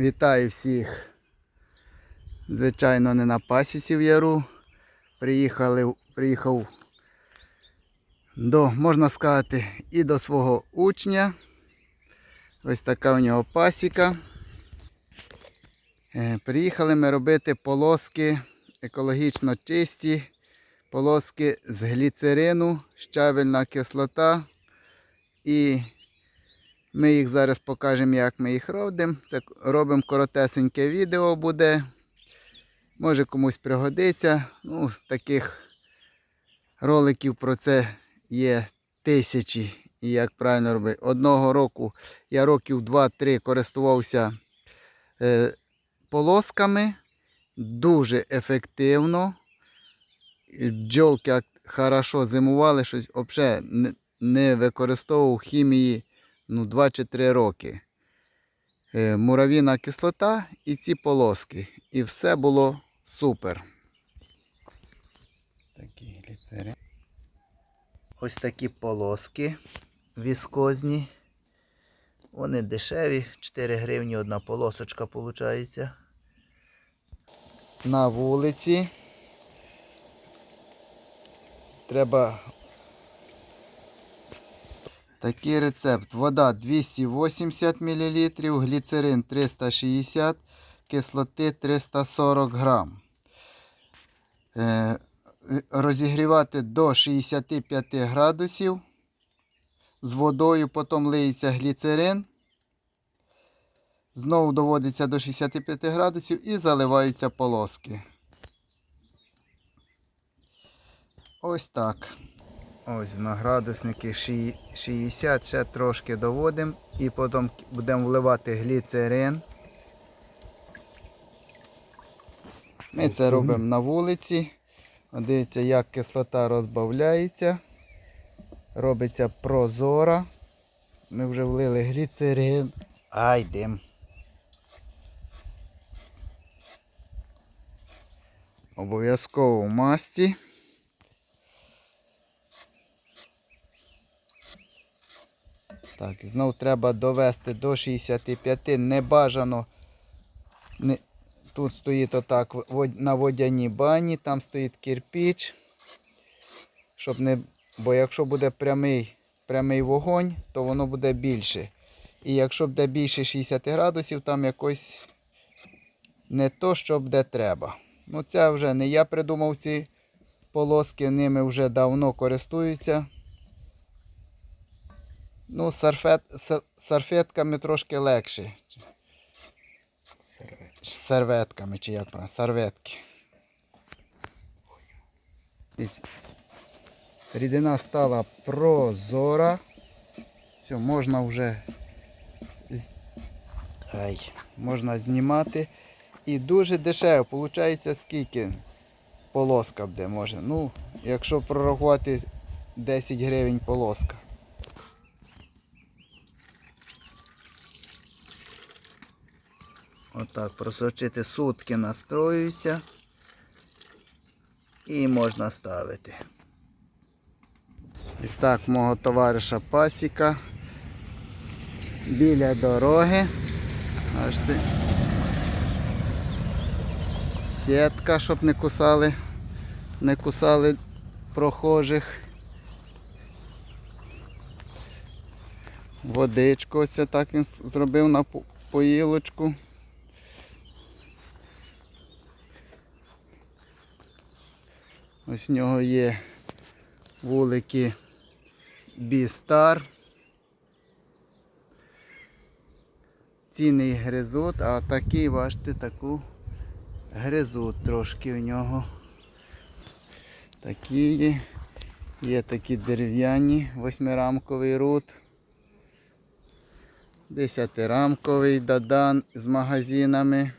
Вітаю всіх. Звичайно, не на пасіці в яру. Приїхали, приїхав до, можна сказати, і до свого учня. Ось така у нього пасіка. Е, Приїхали ми робити полоски екологічно чисті, полоски з гліцерину, щавельна кислота. І ми їх зараз покажемо, як ми їх робимо. Це робимо коротесеньке відео буде. Може комусь пригодиться. Ну, таких роликів про це є тисячі. І як правильно робити. Одного року я років 2-3 користувався е, полосками. Дуже ефективно. Бджолки хорошо зимували, щось взагалі не, використовував хімії ну, 2 чи 3 роки. Е, муравіна кислота і ці полоски. І все було супер. Такі гліцери. Ось такі полоски віскозні. Вони дешеві, 4 гривні одна полосочка виходить. На вулиці. Треба Такий рецепт. Вода 280 мл, гліцерин 360 кислоти 340 грам. Е, розігрівати до 65 градусів. З водою потім лиється гліцерин. Знову доводиться до 65 градусів і заливаються полоски. Ось так. Ось на градусники 60, ще трошки доводимо і потім будемо вливати гліцерин. Ми це робимо на вулиці. Дивіться, як кислота розбавляється. Робиться прозора. Ми вже влили гліцерин. Ай, дим. Обов'язково в масті. Так, знов треба довести до 65. Не бажано. Не... Тут стоїть отак на водяній бані, там стоїть кирпіч. Щоб не... Бо якщо буде прямий, прямий вогонь, то воно буде більше. І якщо буде більше 60 градусів, там якось не то, що буде треба. Ну це вже не я придумав ці полоски, ними вже давно користуються. Ну, сарфет, сарфетками трошки легше. Серветками, чи як правильно, серветки. Рідина стала прозора. Все, можна вже Ай, можна знімати. І дуже дешево. Получається скільки полоска буде може. Ну, якщо прорахувати 10 гривень полоска. Отак просочити сутки настроюється і можна ставити. Ось так мого товариша пасіка біля дороги. Бачите. Сітка, щоб не кусали, не кусали прохожих. Водичку ось так він зробив на по- поїлочку. Ось в нього є вулики Бістар. Цінний гризут, а такий, бачите, таку гризут трошки у нього. Такі є. Є такі дерев'яні, восьмирамковий рут. Десятирамковий дадан з магазинами.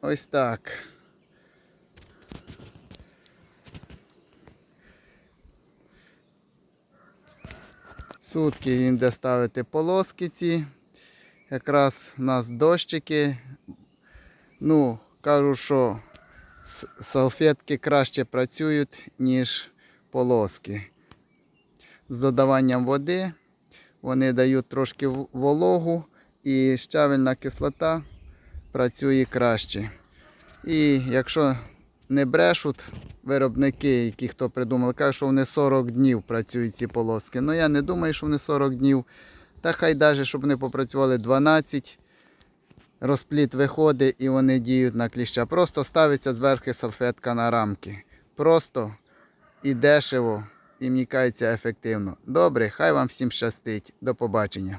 Ось так. Сутки їм де ставити полоски ці. Якраз у нас дощики. Ну, кажу, що салфетки краще працюють, ніж полоски. З додаванням води вони дають трошки вологу і щавельна кислота працює краще. І якщо не брешуть виробники, які хто придумав, кажуть, що вони 40 днів працюють ці полоски. Ну я не думаю, що вони 40 днів. Та хай навіть, щоб вони попрацювали 12, розпліт виходить і вони діють на кліща. Просто ставиться зверху салфетка на рамки. Просто і дешево, і мікається ефективно. Добре, хай вам всім щастить. До побачення.